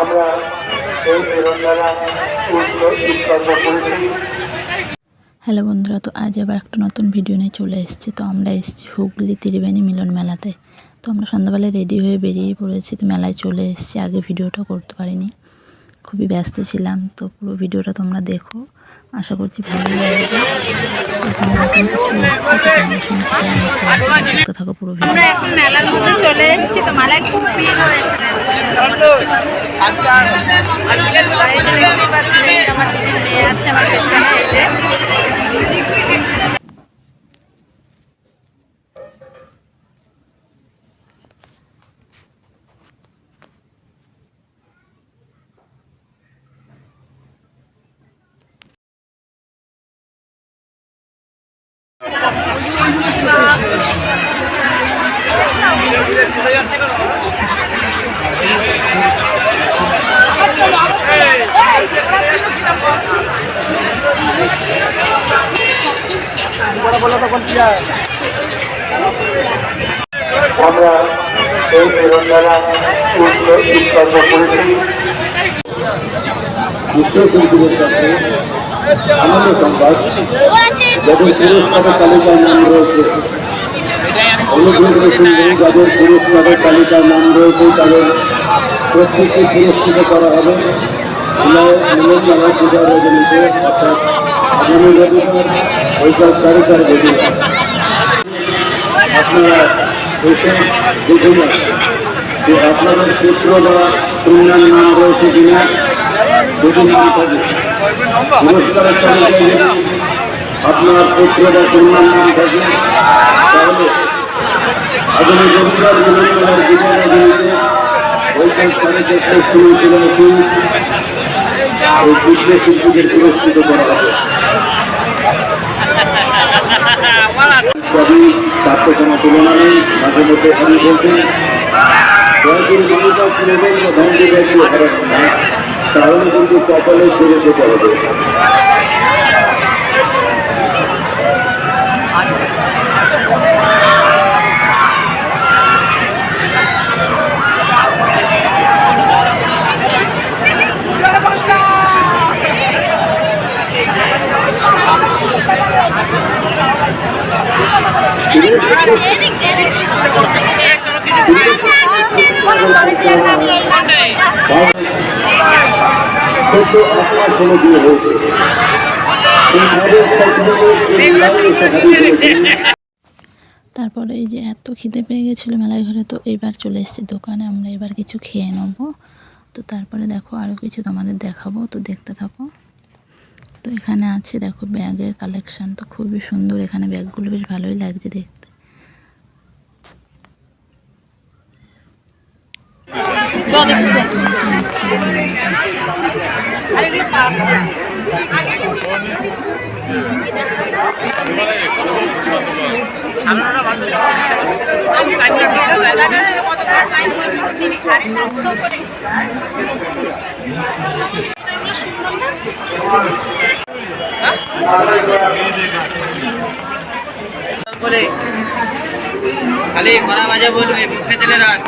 আমরা এই প্রেরণ দ্বারা উচ্চ করেছি হ্যালো বন্ধুরা তো আজ আবার একটা নতুন ভিডিও নিয়ে চলে এসেছি। তো আমরা এসেছি হুগলি ত্রিবেণী মিলন মেলাতে। তো আমরা সন্ধ্যাবেলায় রেডি হয়ে বেরিয়ে পড়েছি তো মেলায় চলে এসেছি। আগে ভিডিওটা করতে পারিনি খুবই ব্যস্ত ছিলাম। তো পুরো ভিডিওটা তোমরা দেখো আশা করছি ভালো লাগবে। থাকো পুরো ভিডিও এখন মেলার মধ্যে চলে এসেছি তো মেলায় খুব ভিড় হয়েছে। আমার দিদির মেয়ে আছে আমার পেছনে এই যে আমরা এই দ্বারা উচ্চ উৎকর্ম করেছি। কাছে আনন্দ সংবাদ। যাদের পুরস্কারের তালিকায় নাম রয়েছে, অনুগ্রহ করে যাদের পুরস্কারের তালিকায় নাম রয়েছে, তাদের প্রত্যেককে পুরস্কৃত করা হবে। আপনাদের পুত্র বা কন্যার নাম রয়েছে কিনা। যদি নাম থাকে পুরস্কারের তালিকায় যদি আপনার পুত্র বা কন্যার নাম থাকে। তাহলে রবিবার এই যুদ্ধ শিল্পীদের পুরস্কৃত করা বা ধনকে দেখলে হারান কিন্তু কপালে ছেড়ে যেতে হবে ছোট আপনার কোনো বিয়ে হয়েছে এই ভাবে এই লাইনে সাহায্য করেছেন। তারপরে এই যে এত খিদে পেয়ে গেছিল মেলায় ঘরে, তো এবার চলে এসেছি দোকানে, আমরা এবার কিছু খেয়ে নেব। তো তারপরে দেখো আরও কিছু তোমাদের দেখাবো, তো দেখতে থাকো। তো এখানে আছে, দেখো ব্যাগের কালেকশন তো খুবই সুন্দর। এখানে ব্যাগগুলো বেশ ভালোই লাগছে দেখতে। খালি করা বাজে বলবে মুখে দিলে রাখ।